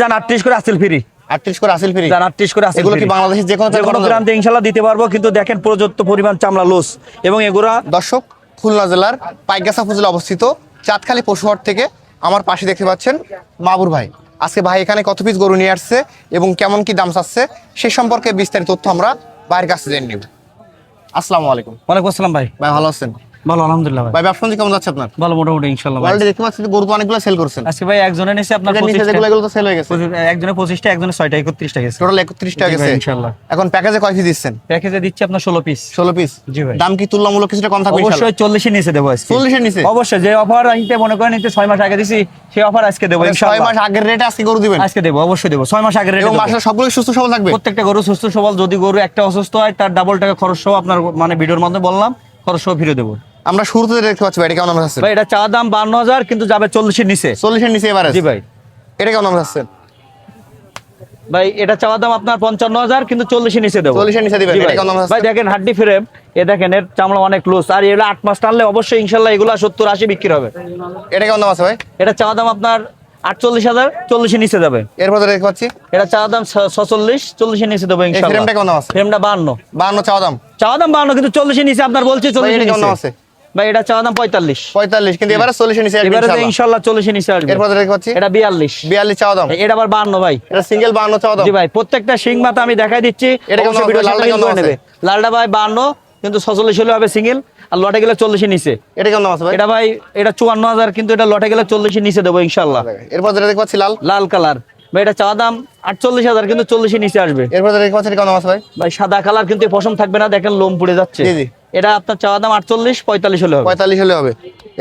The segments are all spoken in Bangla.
যান আটত্রিশ করে আসিল ফ্রি। আটত্রিশ করে আসিল ফ্রি। যান আটত্রিশ করে আসিল এগুলো কি। বাংলাদেশের যে কোনো যে কোনো প্রান্তে প্রান্তে ইনশাল্লাহ দিতে পারব কিন্তু দেখেন প্রযুক্ত পরিমাণ চামড়া লোস এবং এগুলা দর্শক খুলনা জেলার পাইগাসা উপজেলা অবস্থিত চাঁদখালী পশুহাট থেকে আমার পাশে দেখতে পাচ্ছেন মাবুর ভাই। আজকে ভাই এখানে কত পিস গরু নিয়ে আসছে এবং কেমন কি দাম চাচ্ছে সে সম্পর্কে বিস্তারিত তথ্য আমরা ভাইয়ের কাছে জেনে নেব। আসসালামু আলাইকুম। ওয়ালাইকুম আসসালাম ভাই। ভাই ভালো আছেন? ভালো আলহামদুলিল্লাহ ভাই। ভাই ব্যবসা কেমন যাচ্ছে আপনার? ভালো মোটামুটি ইনশাল্লাহ ভাই। অলরেডি দেখতে পাচ্ছি গরু তো অনেকগুলো সেল করছেন। আজকে ভাই একজনে নিছে আপনার এটা নিচে যেগুলো এগুলো তো সেল হয়ে গেছে। একজনে পঁচিশটা একজনে ছয়টা একত্রিশটা গেছে। টোটাল একত্রিশ টাকা জি ভাই, গেছে। ইনশাল্লাহ। এখন প্যাকেজে কয় পিস দিচ্ছেন? প্যাকেজে দিচ্ছি আপনার ষোলো পিস ষোলো পিস জি ভাই। দাম কি তুলনামূলক কিছুটা কম থাকবে অবশ্যই চল্লিশের নিচে দেবো আজকে। চল্লিশের নিচে? অবশ্যই যে অফার নিতে মনে করেন নিতে ছয় মাস আগে দিছি সেই অফার আজকে দেবো মানে ছয় মাস আগের রেটে আজকে গরু দিবেন? আজকে দেবো অবশ্যই দেবো ছয় মাস আগে রেটে এবং। মাসে সবগুলো সুস্থ সবল থাকবে? প্রত্যেকটা গরু সুস্থ সবল যদি গরু একটা অসুস্থ হয় তার ডাবল টাকা খরচ সহ আপনার মানে ভিডিওর মধ্যে বললাম খরচ সহ ফিরে দেবো। আমরা শুরুতে দেখতে পাচ্ছি ভাই এটা কেমন আছে ভাই এটা চা দাম বান্ন হাজার কিন্তু যাবে চল্লিশের নিচে। চল্লিশের নিচে এবারে জি ভাই। এটা কেমন আছে ভাই এটা চাওয়া দাম আপনার পঞ্চান্ন হাজার কিন্তু চল্লিশের নিচে দেবো। 40 এর নিচে দিবেন, ভাই। দেখেন হাড্ডি ফ্রেম এ দেখেন এর চামড়া অনেক লুজ আর এটা আট মাস টানলে অবশ্যই ইনশাল্লাহ এগুলো সত্তর আশি বিক্রি হবে। এটা কেমন দাম আছে ভাই? এটা চাওয়া দাম আপনার আটচল্লিশ হাজার চল্লিশের নিচে যাবে। এরপর দেখতে পাচ্ছি। এটা চাওয়া দাম ছচল্লিশ চল্লিশের নিচে দেবো ফ্রেমটা কেমন দাম আছে? ফ্রেমটা বান্ন। বান্ন চাওয়া দাম। চাওয়া দাম বান্ন কিন্তু চল্লিশের নিচে আপনার বলছি চল্লিশের নিচে। আছে? ভাই এটা চাওয়া দাম পঁয়তাল্লিশ। পঁয়তাল্লিশ কিন্তু এবারে নিচে এবারে ইনশাল্লাহ নিচে আসবে। এরপর দেখতে পাচ্ছি। এটা বিয়াল্লিশ। বিয়াল্লিশ চাওয়া দাম। এটা আবার বান্ন ভাই। এটা সিঙ্গেল বান্ন চাওয়া দাম। জি ভাই প্রত্যেকটা শিং মাথা আমি দেখাই দিচ্ছি। এটা লালটা কেমন নেবে। লালটা ভাই বান্ন কিন্তু ছচল্লিশ হলে হবে সিঙ্গেল আর লটে গেলে চল্লিশের নিচে। এটা কেমন আছে ভাই? এটা ভাই এটা চুয়ান্ন হাজার কিন্তু এটা লটে গেলে চল্লিশের নিচে দেবো ইনশাল্লাহ এরপর যেটা দেখতে পাচ্ছি লাল। লাল কালার। ভাই এটা চাওয়া দাম আটচল্লিশ হাজার কিন্তু চল্লিশের নিচে আসবে। এরপর দেখতে পাচ্ছি কেমন আছে ভাই? ভাই সাদা কালার কিন্তু পশম থাকবে না দেখেন লোম পুড়ে যাচ্ছে। জি, জি। এটা আপনার চাওয়া দাম আটচল্লিশ পঁয়তাল্লিশ হলে হবে। পঁয়তাল্লিশ হলে হবে।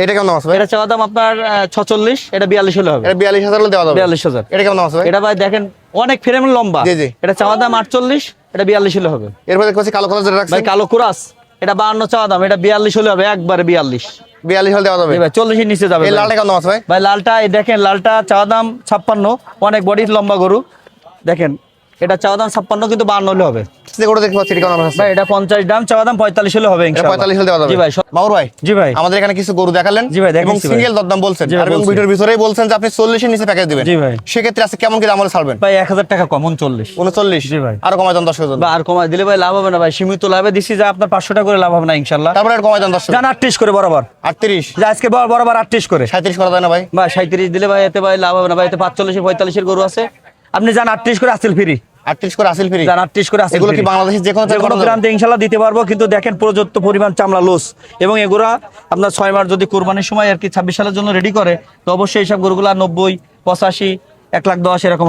এটা কেমন আছে এটা চাওয়া দাম আপনার ছচল্লিশ এটা বিয়াল্লিশ হলে হবে। এটা বিয়াল্লিশ হাজার হলে দেওয়া যাবে। বিয়াল্লিশ হাজার। এটা কেমন আছে এটা ভাই দেখেন অনেক ফ্রেম লম্বা। জি, জি। এটা চাওয়া দাম আটচল্লিশ এটা বিয়াল্লিশ হলে হবে। এরপর দেখতে পাচ্ছি কালো কালার যেটা ভাই কালো কুরাস এটা বাহান্ন চাওয়া দাম এটা বিয়াল্লিশ হলে হবে একবারে বিয়াল্লিশ। বিয়াল্লিশ হলে দেওয়া যাবে। ভাই চল্লিশের নিচে যাবে এই লালটা কেমন আছে ভাই? ভাই লালটা এই দেখেন লালটা চাওয়া দাম ছাপ্পান্ন অনেক বডি লম্বা গরু। দেখেন এটা চাওয়া দাম ছাপ্পান্ন কিন্তু বাহান্ন হলে হবে। দেখতে পাচ্ছি এটা ভাই পঞ্চাশ দাম চাওয়া দাম পঁয়তাল্লিশ হলে হবে পঁয়তাল্লিশ হলে জি ভাই ভাই জি ভাই। আমাদের এখানে কিছু গরু দেখালেন জি ভাই, এবং সিঙ্গেল দরদাম বলছেন। জি এবং ভিডিওর ভিতরেই বলছেন যে আপনি চল্লিশের নিচে প্যাকেজ দিবেন। জি ভাই। সেক্ষেত্রে আছে কেমন কি দাম ছাড়বেন? ভাই এক হাজার টাকা কম উনচল্লিশ। উনচল্লিশ? জি ভাই। আরও দেন দশ হাজার। আর কমায় দিলে ভাই লাভ হবে না ভাই সীমিত লাভে দিছি যে আপনার পাঁচশো টাকা করে লাভ হবে না ইনশাল্লাহ তারপরে আর কমাই দেন দশ জান আটত্রিশ করে বরাবর। আটত্রিশ? আজকে বর- বরাবর আটত্রিশ করে। সাঁত্রিশ করা যায় না ভাই। ভাই সাঁত্রিশ দিলে ভাই এতে ভাই লাভ হবে না ভাই এতে পাঁচচল্লিশ পঁয়তাল্লিশের গরু আছে। আপনি যান আটত্রিশ করে আসিল ফ্রি। আটত্রিশ করে আসিল ফ্রি। করে আসিল এগুলো কি free। যে কোনো যে কোনো প্রান্তে ইনশাল্লাহ দিতে পারব কিন্তু দেখেন পরিমাণ চামড়া লোস এবং এগুলা আপনার মাস যদি কোরবানির সময় আর কি ছাব্বিশ সালের জন্য রেডি করে তো অবশ্যই এইসব গরুগুলা নব্বই পঁচাশি এক লাখ দশ এরকম